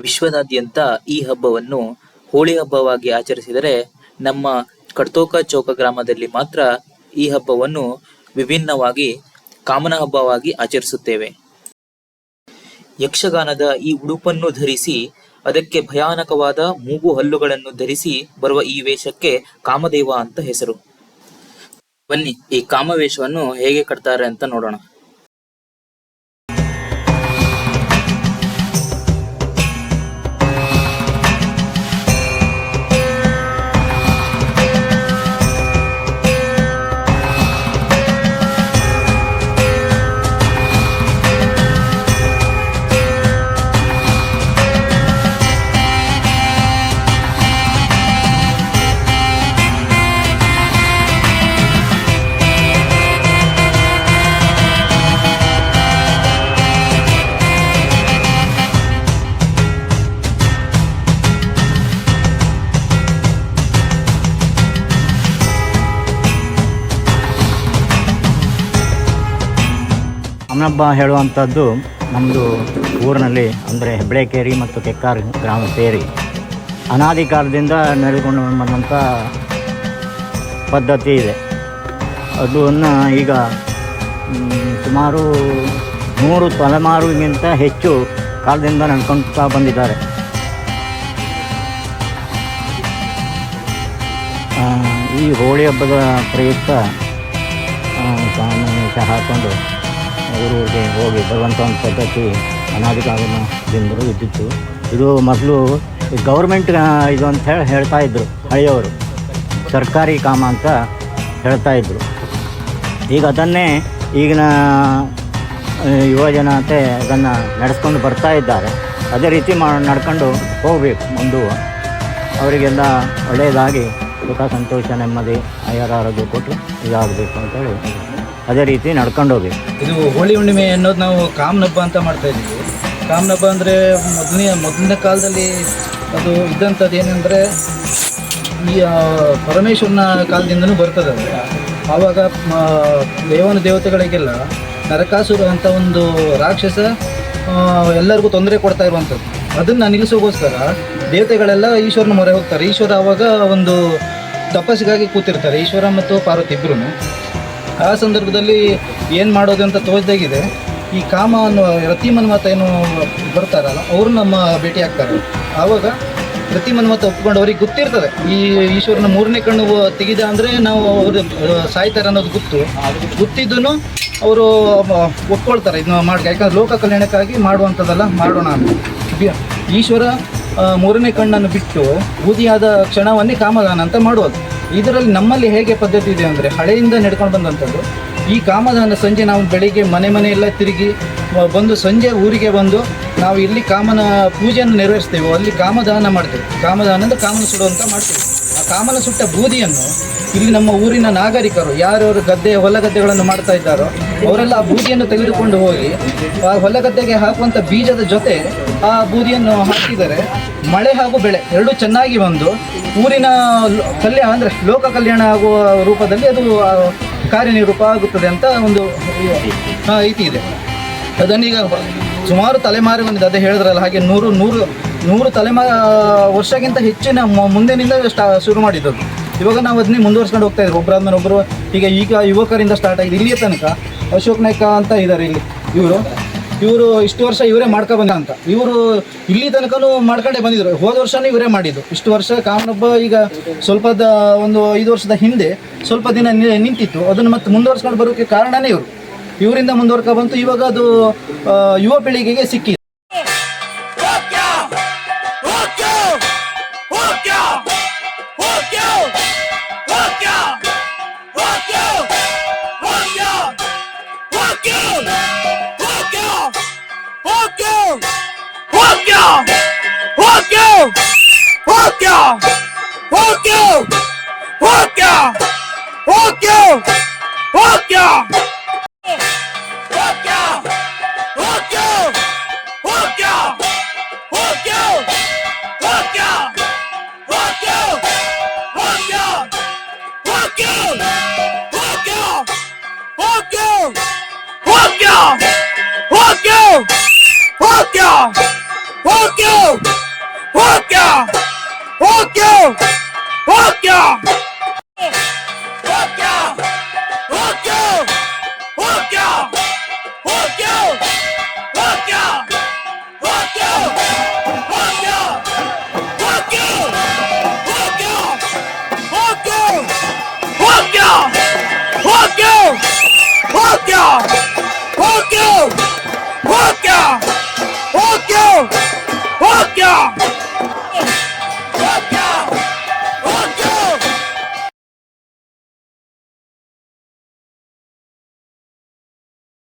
ವಿಶ್ವದಾದ್ಯಂತ ಈ ಹಬ್ಬವನ್ನು ಹೋಳಿ ಹಬ್ಬವಾಗಿ ಆಚರಿಸಿದರೆ ನಮ್ಮ ಕಡ್ತೋಕ ಚೌಕ ಗ್ರಾಮದಲ್ಲಿ ಮಾತ್ರ ಈ ಹಬ್ಬವನ್ನು ವಿಭಿನ್ನವಾಗಿ ಕಾಮನ ಹಬ್ಬವಾಗಿ ಆಚರಿಸುತ್ತೇವೆ. ಯಕ್ಷಗಾನದ ಈ ಉಡುಪನ್ನು ಧರಿಸಿ, ಅದಕ್ಕೆ ಭಯಾನಕವಾದ ಮೂಗು ಹಲ್ಲುಗಳನ್ನು ಧರಿಸಿ ಬರುವ ಈ ವೇಷಕ್ಕೆ ಕಾಮದೇವ ಅಂತ ಹೆಸರು. ಬನ್ನಿ, ಈ ಕಾಮವೇಷವನ್ನು ಹೇಗೆ ಕಟ್ತಾರೆ ಅಂತ ನೋಡೋಣ. ಅಮ್ಮನಬ್ಬ ಹೇಳುವಂಥದ್ದು ನಮ್ಮದು ಊರಿನಲ್ಲಿ ಅಂದರೆ ಹೆಬ್ಳೇಕೇರಿ ಮತ್ತು ಕೆಕ್ಕಾರ್ ಗ್ರಾಮ ಸೇರಿ. ಅನಾದಿ ಕಾಲದಿಂದ ನಡೆದುಕೊಂಡು ಬಂದಂಥ ಪದ್ಧತಿ ಇದೆ. ಅದನ್ನು ಈಗ ಸುಮಾರು ನೂರು ತಲೆಮಾರುಗಿಂತ ಹೆಚ್ಚು ಕಾಲದಿಂದ ನಡ್ಕೊಳ್ತಾ ಬಂದಿದ್ದಾರೆ. ಈ ಹೋಳಿ ಹಬ್ಬದ ಪ್ರಯುಕ್ತ ಸಾಮಾನ್ಯ ಕಾಮನ ಹಾಕ್ಕೊಂಡು ಹೋಗಿ ಬರುವಂಥ ಒಂದು ಪದ್ಧತಿ ಅನಾದಿ ಇದ್ದಿತ್ತು. ಇದು ಮೊದಲು ಗೌರ್ಮೆಂಟ್ ಇದು ಅಂತ ಹೇಳಿ ಹೇಳ್ತಾ ಇದ್ರು, ಹಳೆಯವರು. ಸರ್ಕಾರಿ ಕಾಮ ಅಂತ ಹೇಳ್ತಾ ಇದ್ರು. ಈಗ ಅದನ್ನೇ ಈಗಿನ ಯುವಜನತೆ ಜನತೆ ಅದನ್ನು ನಡೆಸ್ಕೊಂಡು ಬರ್ತಾ ಇದ್ದಾರೆ. ಅದೇ ರೀತಿ ಮಾ, ನಡ್ಕೊಂಡು ಹೋಗಬೇಕು ಮುಂದೆ. ಅವರಿಗೆಲ್ಲ ಒಳ್ಳೆಯದಾಗಿ ಸುಖ, ಸಂತೋಷ, ನೆಮ್ಮದಿ, ಆಯಾರ ಆರೋಗ್ಯ ಕೊಟ್ಟು ಇದಾಗಬೇಕು ಅಂತೇಳಿ ಅದೇ ರೀತಿ ನಡ್ಕೊಂಡು ಹೋಗಿ. ಇದು ಹೋಳಿ ಹುಣ್ಣಿಮೆ ಅನ್ನೋದು ನಾವು ಕಾಮನಬ್ಬ ಅಂತ ಮಾಡ್ತಾ ಇದ್ದೀವಿ. ಕಾಮನಬ್ಬ ಅಂದರೆ ಮೊದಲನೇ ಮೊದಲನೇ ಕಾಲದಲ್ಲಿ ಅದು ಇದ್ದಂಥದ್ದು ಏನಂದರೆ ಈ ಪರಮೇಶ್ವರನ ಕಾಲದಿಂದನೂ ಬರ್ತದೆ ಆವಾಗ ದೇವನ ದೇವತೆಗಳಿಗೆಲ್ಲ ನರಕಾಸುರ ಅಂತ ಒಂದು ರಾಕ್ಷಸ ಎಲ್ಲರಿಗೂ ತೊಂದರೆ ಕೊಡ್ತಾ ಇರುವಂಥದ್ದು. ಅದನ್ನು ನಿಲ್ಲಿಸೋಗೋಸ್ಕರ ದೇವತೆಗಳೆಲ್ಲ ಈಶ್ವರನ ಮೊರೆ ಹೋಗ್ತಾರೆ. ಈಶ್ವರ ಆವಾಗ ಒಂದು ತಪಸ್ಸಿಗಾಗಿ ಕೂತಿರ್ತಾರೆ. ಈಶ್ವರ ಮತ್ತು ಪಾರ್ವತಿ ಇಬ್ಬರೂ ಆ ಸಂದರ್ಭದಲ್ಲಿ ಏನು ಮಾಡೋದು ಅಂತ ತೋಚ್ದಾಗಿದೆ. ಈ ಕಾಮ ಅನ್ನೋ ರತಿ ಮನ್ಮತ ಏನು ಬರ್ತಾರಲ್ಲ, ಅವರು ನಮ್ಮ ಭೇಟಿ ಆಗ್ತಾರೆ. ಆವಾಗ ರತಿ ಮನ್ಮತ ಒಪ್ಕೊಂಡು ಅವ್ರಿಗೆ ಗೊತ್ತಿರ್ತದೆ. ಈ ಈಶ್ವರನ ಮೂರನೇ ಕಣ್ಣು ತೆಗೆದ ಅಂದರೆ ನಾವು ಅವರು ಸಾಯ್ತಾರೆ ಅನ್ನೋದು ಗೊತ್ತು. ಗೊತ್ತಿದ್ದೂ ಅವರು ಒಪ್ಕೊಳ್ತಾರೆ. ಇದನ್ನ ಮಾಡಿ ಯಾಕಂದ್ರೆ ಲೋಕ ಕಲ್ಯಾಣಕ್ಕಾಗಿ ಮಾಡುವಂಥದ್ದಲ್ಲ ಮಾಡೋಣ ಅಂತ. ಈಶ್ವರ ಮೂರನೇ ಕಣ್ಣನ್ನು ಬಿಟ್ಟು ಬೂದಿಯಾದ ಕ್ಷಣವನ್ನೇ ಕಾಮದಾನ ಅಂತ ಮಾಡುವುದು ಇದರಲ್ಲಿ ನಮ್ಮಲ್ಲಿ ಹೇಗೆ ಪದ್ಧತಿ ಇದೆ ಅಂದರೆ ಹಳೆಯಿಂದ ನಡ್ಕೊಂಡು ಬಂದಂಥದ್ದು. ಈ ಕಾಮದಾನ ಸಂಜೆ ನಾವು ಬೆಳಿಗ್ಗೆ ಮನೆ ಮನೆಯೆಲ್ಲ ತಿರುಗಿ ಬಂದು ಸಂಜೆ ಊರಿಗೆ ಬಂದು ನಾವು ಇಲ್ಲಿ ಕಾಮನ ಪೂಜೆಯನ್ನು ನೆರವೇರಿಸ್ತೇವೆ. ಅಲ್ಲಿ ಕಾಮದಾನ ಮಾಡ್ತೇವೆ. ಕಾಮದಾನ ಅಂದರೆ ಕಾಮನ ಸುಡುವಂತ ಮಾಡ್ತೇವೆ. ಆ ಕಾಮನ ಸುಟ್ಟ ಬೂದಿಯನ್ನು ಇಲ್ಲಿ ನಮ್ಮ ಊರಿನ ನಾಗರಿಕರು, ಯಾರ್ಯಾರು ಗದ್ದೆ ಹೊಲ ಗದ್ದೆಗಳನ್ನು ಮಾಡ್ತಾ ಇದ್ದಾರೋ, ಅವರೆಲ್ಲ ಆ ಬೂದಿಯನ್ನು ತೆಗೆದುಕೊಂಡು ಹೋಗಿ, ಆ ಹೊಲ ಗದ್ದೆಗೆ ಹಾಕುವಂಥ ಬೀಜದ ಜೊತೆ ಆ ಬೂದಿಯನ್ನು ಹಾಕಿದರೆ ಮಳೆ ಹಾಗೂ ಬೆಳೆ ಎರಡೂ ಚೆನ್ನಾಗಿ ಬಂದು ಊರಿನ ಕಲ್ಯಾಣ ಅಂದರೆ ಲೋಕ ಕಲ್ಯಾಣ ಆಗುವ ರೂಪದಲ್ಲಿ ಅದು ಕಾರ್ಯನಿರೂಪ ಆಗುತ್ತದೆ ಅಂತ ಒಂದು ಇತಿ ಇದೆ. ಅದನ್ನೀಗ ಸುಮಾರು ತಲೆಮಾರು ಬಂದಿದೆ. ಅದೇ ಹೇಳಿದ್ರಲ್ಲ, ಹಾಗೆ ನೂರು ನೂರು ನೂರು ತಲೆಮಾರು ವರ್ಷಕ್ಕಿಂತ ಹೆಚ್ಚಿನ ಮುಂದಿನಿಂದ ಸ್ಟಾ, ಶುರು ಮಾಡಿದ್ದದು ಇವಾಗ ನಾವು ಅದನ್ನೇ ಮುಂದುವರ್ಸ್ಕೊಂಡು ಹೋಗ್ತಾ ಇದ್ದೀವಿ. ಒಬ್ಬರಾದ್ಮೇಲೆ ಒಬ್ಬರು ಈಗ ಈಗ ಯುವಕರಿಂದ ಸ್ಟಾರ್ಟ್ ಆಗಿದೆ. ಇಲ್ಲಿಯ ತನಕ ಅಶೋಕ್ ನಾಯ್ಕ ಅಂತ ಇದ್ದಾರೆ ಇಲ್ಲಿ. ಇವರು. ಇವರು ಇಷ್ಟು ವರ್ಷ ಇವರೇ ಮಾಡ್ಕೊ ಬಂದ ಅಂತ. ಇವರು ಇಲ್ಲಿ ತನಕನೂ ಮಾಡ್ಕೊಂಡೇ ಬಂದಿದ್ರು. ಹೋದ ವರ್ಷನೂ ಇವರೇ ಮಾಡಿದ್ದು. ಇಷ್ಟು ವರ್ಷ ಕಾಮನೊಬ್ಬ ಈಗ ಸ್ವಲ್ಪ ಒಂದು ಐದು ವರ್ಷದ ಹಿಂದೆ ಸ್ವಲ್ಪ ದಿನ ನಿಂತಿತ್ತು. ಅದನ್ನು ಮತ್ತೆ ಮುಂದುವರ್ಸ್ಕೊಂಡು ಬರೋಕ್ಕೆ ಕಾರಣನೇ ಇವರು. ಇವರಿಂದ ಮುಂದುವರ್ಕೊ ಬಂತು. ಇವಾಗ ಅದು ಯುವ ಪೀಳಿಗೆಗೆ ಸಿಕ್ಕಿದೆ. Fuck y'all! Fuck y'all! Fuck y'all! Fuck you! Fuck y'all! Fuck you! Fuck y'all! Tokyo! Tokyo! Tokyo! Tokyo! Tokyo! Tokyo! Tokyo! Tokyo! Tokyo! Tokyo! Tokyo! Tokyo! Tokyo! Tokyo! Tokyo! Tokyo! Tokyo! না